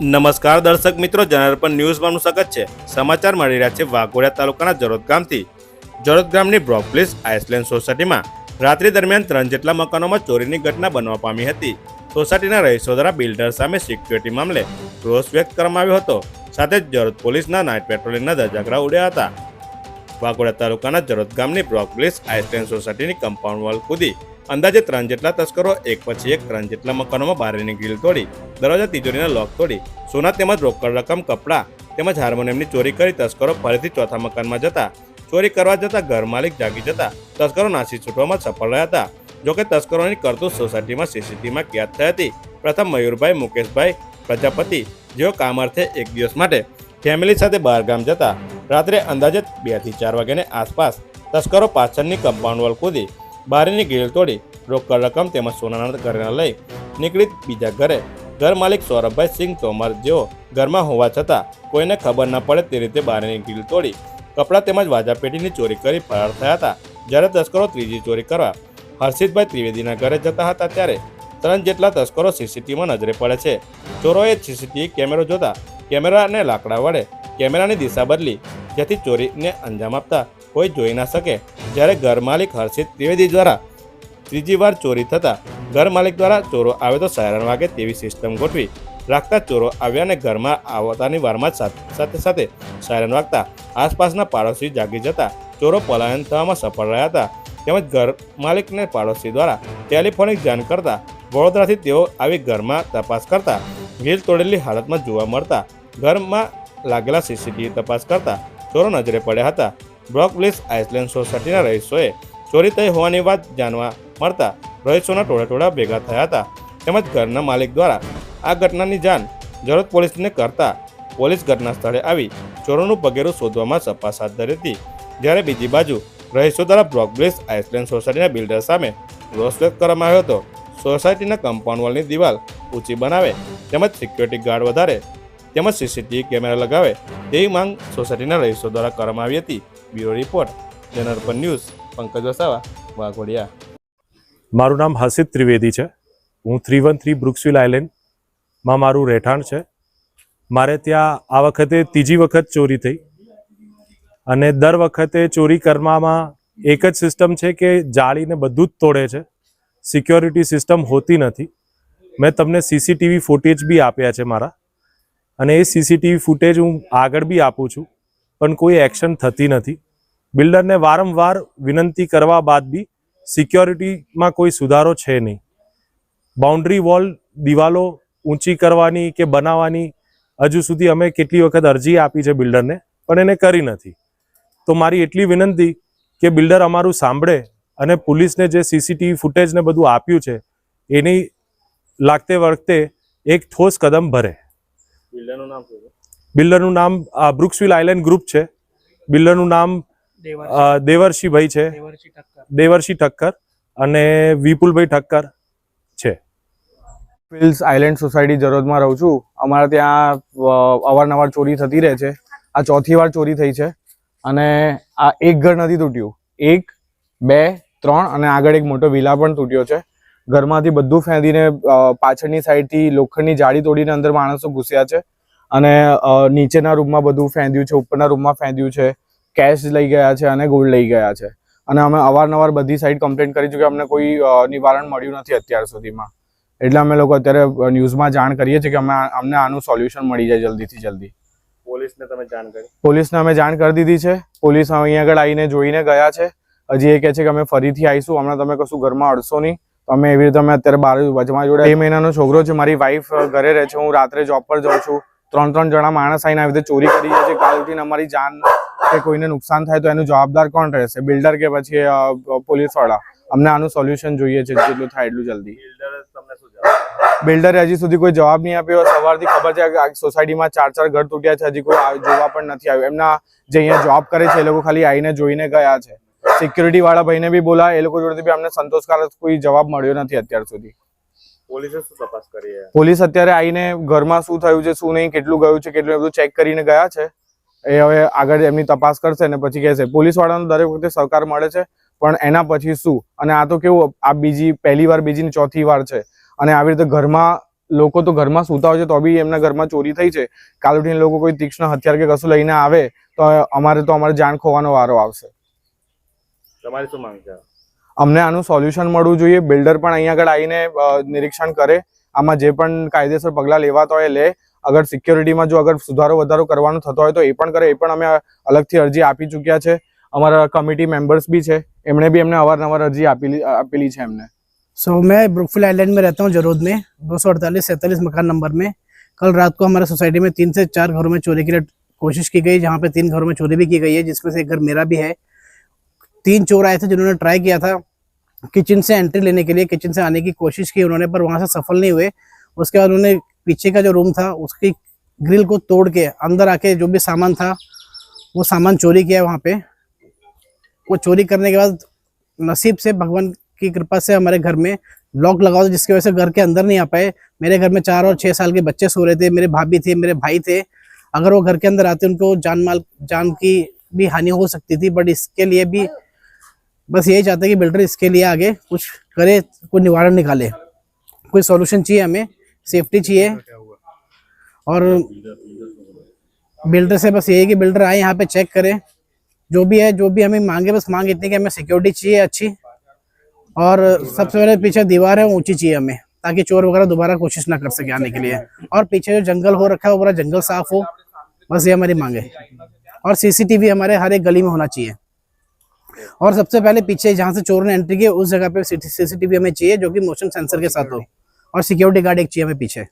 નમસ્કાર દર્શક મિત્રો, જનાર્પણ ન્યૂઝમાં સ્વાગત છે. સમાચાર મળી રહ્યા છે વાઘોડિયા તાલુકાના જરોદ ગામથી. જરોદ ગામની બ્રોકપ્લીસ આઇસલેન્ડ સોસાયટીમાં રાત્રિ દરમિયાન ત્રણ જેટલા મકાનોમાં ચોરીની ઘટના બનવા પામી હતી. સોસાયટીના રહીશો દ્વારા બિલ્ડર સામે સિક્યુરિટી મામલે રોષ વ્યક્ત કરવામાં આવ્યો હતો. સાથે જ જરોદ પોલીસના નાઇટ પેટ્રોલિંગના ધજાગરા ઉડ્યા હતા. વાઘોડિયા તાલુકાના જરોદ ગામની બ્રોકપ્લીસ આઇસલેન્ડ સોસાયટીની કમ્પાઉન્ડ વોલ કૂદી અંદાજે ત્રણ જેટલા તસ્કરો, એક પછી એક ત્રણ જેટલા મકાનોમાં બારીની ગ્રીલ તોડી, દરવાજા તિજોરીના લોક તોડી, સોના તેમજ રોકડ રકમ, કપડાં તેમજ હાર્મોનિયમની ચોરી કરી તસ્કરો ફરીથી ચોથા મકાનમાં જતા, ચોરી કરવા જતા ઘર માલિક જાગી જતા, તસ્કરો નાસી છૂટવામાં સફળ રહ્યા હતા. જોકે તસ્કરોની કરતૂત સોસાયટીમાં સીસીટીવીમાં કેદ થઈ હતી. પ્રથમ મયુરભાઈ, મુકેશભાઈ, પ્રજાપતિ જેઓ કામ અર્થે એક દિવસ માટે ફેમિલી સાથે બહારગામ જતા, રાત્રે અંદાજે બેથી ચાર વાગ્યાની આસપાસ તસ્કરો પાછળની કમ્પાઉન્ડ વોલ કૂદી બારીની ગ્રીલ તોડી રોકડ રકમ તેમજ સોનાના ઘરેણા લઈ નીકળી બીજા ઘરે. ઘર માલિક સૌરભભાઈ સિંહ તોમર જેઓ ઘરમાં હોવા છતાં કોઈને ખબર ન પડે તે રીતે બારીની ગ્રીલ તોડી કપડાં તેમજ વાજાપેટીની ચોરી કરી ફરાર થયા હતા. જ્યારે તસ્કરો ત્રીજી ચોરી કરવા હર્ષિતભાઈ ત્રિવેદીના ઘરે જતા હતા ત્યારે ત્રણ જેટલા તસ્કરો સીસીટીવીમાં નજરે પડે છે. ચોરોએ સીસીટીવી કેમેરો જોતા કેમેરાને લાકડા વડે કેમેરાની દિશા બદલી જેથી ચોરીને અંજામ આપતા કોઈ જોઈ ના શકે. જ્યારે ઘર માલિક હર્ષિત ત્રિવેદી દ્વારા ત્રીજી વાર ચોરી થતાં ઘર માલિક દ્વારા ચોરો આવે તો સાયરન વાગે તેવી સિસ્ટમ ગોઠવી રાખતા ચોરો આવ્યા અને ઘરમાં આવતાની વારમાં જ સાથે સાથે સાયરન વાગતા આસપાસના પાડોશી જાગી જતા ચોરો પલાયન થવામાં સફળ રહ્યા હતા. તેમજ ઘર માલિકને પાડોશી દ્વારા ટેલિફોનિક જાણ કરતા વડોદરાથી તેઓ આવી ઘરમાં તપાસ કરતા વ્હીલ તોડેલી હાલતમાં જોવા મળતા ઘરમાં લાગેલા સીસીટીવી તપાસ કરતા ચોરો નજરે પડ્યા હતા. બ્લોક પ્લીસ આઇસલેન્ડ સોસાયટીના રહીશોએ ચોરી થઈ હોવાની વાત જાણવા મળતા રહીશોના ટોળા ભેગા થયા હતા. તેમજ ઘરના માલિક દ્વારા આ ઘટનાની જાણ જરૂર પોલીસને કરતા પોલીસ ઘટના સ્થળે આવી ચોરોનું પગેરું શોધવામાં તપાસ હાથ ધરી હતી. જ્યારે બીજી બાજુ રહીશો દ્વારા બ્લોક પ્લીસ આઇસલેન્ડ સોસાયટીના બિલ્ડર સામે રોષ વ્યક્ત કરવામાં આવ્યો હતો. સોસાયટીના કમ્પાઉન્ડ વોલની દિવાલ ઊંચી બનાવે તેમજ સિક્યોરિટી ગાર્ડ વધારે તેમજ સીસીટીવી કેમેરા લગાવે તેવી માંગ સોસાયટીના રહીશો દ્વારા કરવામાં આવી હતી. બ્યુરો રિપોર્ટ જનરપન ન્યૂઝ, પંકજ વસાવા, વાઘોડિયા. મારું નામ હસિત ત્રિવેદી છે. હું થ્રી વન થ્રી બ્રુક્સવિલ આઇલેન્ડમાં મારું રહેઠાણ છે. મારે ત્યાં આ વખતે ત્રીજી વખત ચોરી થઈ અને દર વખતે ચોરી કરવામાં એક જ સિસ્ટમ છે કે જાળીને બધું જ તોડે છે. સિક્યોરિટી સિસ્ટમ હોતી નથી. મેં તમને સીસીટીવી ફૂટેજ બી આપ્યા છે મારા અને એ સીસીટીવી ફૂટેજ હું આગળ બી આપું છું, પણ કોઈ એક્શન થતી નથી. બિલ્ડરને વારંવાર વિનંતી કરવા બાદ બી સિક્યોરિટીમાં કોઈ સુધારો છે નહીં. બાઉન્ડ્રી વોલ દિવાલો ઊંચી કરવાની કે બનાવવાની હજુ સુધી અમે કેટલી વખત અરજી આપી છે બિલ્ડરને પણ એને કરી નથી. તો મારી એટલી વિનંતી કે બિલ્ડર અમારું સાંભળે અને પોલીસને જે સીસીટીવી ફૂટેજને બધું આપ્યું છે એની લાગતે વખતે એક ઠોસ કદમ ભરે. બિલ્ડરનું નામ બિલ્ડરનું નામ બ્રુક્સવિલ આઇલેન્ડ ગ્રુપ છે. બિલ્ડરનું નામ દેવર્ષીભાઈ છે. દેવર્ષી ઠક્કર. અને વિપુલભાઈ ઠક્કર છે. ફિલ્સ આઇલેન્ડ સોસાયટી જરોદમાં રહું છું. અમારે ત્યાં અવારનવાર ચોરી થતી રહે છે. આ ચોથી વાર ચોરી થઈ છે. અને આ એક ઘર નથી તૂટ્યું. એક બે ત્રણ અને આગળ એક મોટો વિલા પણ તૂટ્યો છે. ઘરમાંથી બધું ફેંદીને પાછળની સાઈડથી લોખંડની જાળી તોડીને અંદર માણસો ઘૂસ્યા છે. અને નીચેના રૂમમાં બધું ફેંદ્યું છે ઉપરના રૂમમાં ફેંદ્યું છે. કેશ લઈ ગયા છે અને ગોલ્ડ લઈ ગયા છે. અને અમે અવારનવાર બધી સાઈડ કમ્પ્લેન કરી ચૂક્યા. અમને કોઈ નિવારણ મળ્યું નથી અત્યાર સુધીમાં. એટલે અમે લોકો અત્યારે ન્યૂઝમાં જાણ કરીએ છીએ કે અમે અમને આનું સોલ્યુશન મળી જાય જલ્દીથી જલ્દી. પોલીસને તમે જાણ કરી? પોલીસને અમે જાણ કરી દીધી છે. પોલીસ અહીંયા આગળ આવીને જોઈને ગયા છે. હજી એ કહે છે કે અમે ફરીથી આવીશું હમણાં તમે કશું ઘરમાં અડશો નહીં. અમે એવી રીતે અમે અત્યારે બાર વચમાં જોડે બે મહિનાનો છોકરો છે. મારી વાઈફ ઘરે રહે છે. હું રાત્રે જોબ પર જાઉં છું. ત્રણ ત્રણ જણા માણસ આવીને આવી રીતે ચોરી કરી જાય છે. કાલ ઉઠીને અમારી જાન કે કોઈને નુકસાન થાય તો એનું જવાબદાર કોણ રહેશે? બિલ્ડર કે પછી પોલીસવાળા અમને આનું સોલ્યુશન જોઈએ છે જેટલું થાય એટલું જલ્દી. બિલ્ડરે હજી સુધી કોઈ જવાબ નહીં આપ્યો. સવારથી ખબર છે કે સોસાયટીમાં ચાર ચાર ઘર તૂટ્યા છે. હજી કોઈ જોવા પણ નથી આવ્યું. એમના જે અહીંયા જોબ કરે છે એ લોકો ખાલી આવીને જોઈને ગયા છે. સિક્યુરિટી વાળા ભાઈને બી બોલા એ લોકો જોડેથી બી અમને સંતોષકારક કોઈ જવાબ મળ્યો નથી અત્યાર સુધી. પોલીસ અત્યારે આવીને ઘરમાં શું થયું છે શું નહીં કેટલું ગયું છે કેટલું બધું ચેક કરીને ગયા છે. એ હવે આગળ એમની તપાસ કરશે ને પછી કહેશે પોલીસ વાળાનો દરેક વખતે સહકાર મળે છે પણ એના પછી શું? અને આ તો કેવું આ બીજી પહેલી વાર બીજી ચોથી વાર છે. અને આવી રીતે ઘરમાં લોકો તો ઘરમાં સૂતા હોય છે તો બી એમના ઘરમાં ચોરી થઈ છે. કાલ ઉઠીને લોકો કોઈ તીક્ષ્ણ હથિયાર કે કશું લઈને આવે તો અમારે તો અમારે જાણ ખોવાનો વારો આવશે. તમારી શું માંગ છે? અમને આનું સોલ્યુશન મળવું જોઈએ. બિલ્ડર પણ અહીંયા આગળ આવીને નિરીક્ષણ કરે. આમાં જે પણ કાયદેસર પગલાં લેવાતા હોય એ લે. અગર સિક્યોરિટીમાં જો અગર સુધારો વધારો કરવાનો થતો હોય તો એ પણ કરે એ પણ અમે અલગથી અરજી આપી ચૂક્યા છે અમારા કમિટી મેમ્બર્સ બી છે એમણે બી એમને અવારનવાર અરજી આપેલી આપેલી છે એમને सो मैं ब्रुकफिल आइलैंड में रहता हूँ जरोद में दो सौ अड़तालीस सैंतालीस मकान नंबर में कल रात को हमारे सोसाइटी में तीन से चार घरों में चोरी के लिए कोशिश की गई जहाँ पे तीन घरों में चोरी भी की गई है जिसमें से एक घर मेरा भी है तीन चोर आए थे जिन्होंने ट्राई किया था किचन से एंट्री लेने के लिए किचन से आने की कोशिश की उन्होंने पर वहाँ से सफल नहीं हुए उसके बाद उन्होंने पीछे का जो रूम था, उसकी ग्रिल को तोड़ के अंदर आके जो भी सामान था, वो सामान चोरी किया वहाँ पे। वो चोरी करने के बाद नसीब से, भगवान की कृपा से हमारे घर में लॉक लगा हुआ जिसकी वजह से घर के अंदर नहीं आ पाए। मेरे घर में चार और छः साल के बच्चे सो रहे थे, मेरे भाभी थे, मेरे भाई थे। अगर वो घर के अंदर आते, उनको जान माल, जान की भी हानि हो सकती थी बट इसके लिए भी बस यही चाहते कि बिल्डर इसके लिए आगे कुछ करे, कोई निवारण निकाले। कोई सॉल्यूशन चाहिए हमें सेफ्टी चाहिए। और बिल्डर से बस यही कि बिल्डर आए यहाँ पे चेक करे। जो भी है जो भी हमें मांगे बस मांग इतनी कि हमें सिक्योरिटी चाहिए अच्छी। और सबसे पहले पीछे दीवार है ऊँची चाहिए हमें ताकि चोर वगैरह दोबारा कोशिश ना कर सके आने के लिए। और पीछे जो जंगल हो रखा है वो पूरा जंगल साफ़ हो बस ये हमारी मांग है। और सीसीटीवी हमारे हर एक गली में होना चाहिए। और सबसे पहले पीछे जहाँ से चोर ने एंट्री की उस जगह पे सीसीटीवी हमें चाहिए जो कि मोशन सेंसर के साथ हो। और सिक्योरिटी गार्ड एक चाहिए हमें पीछे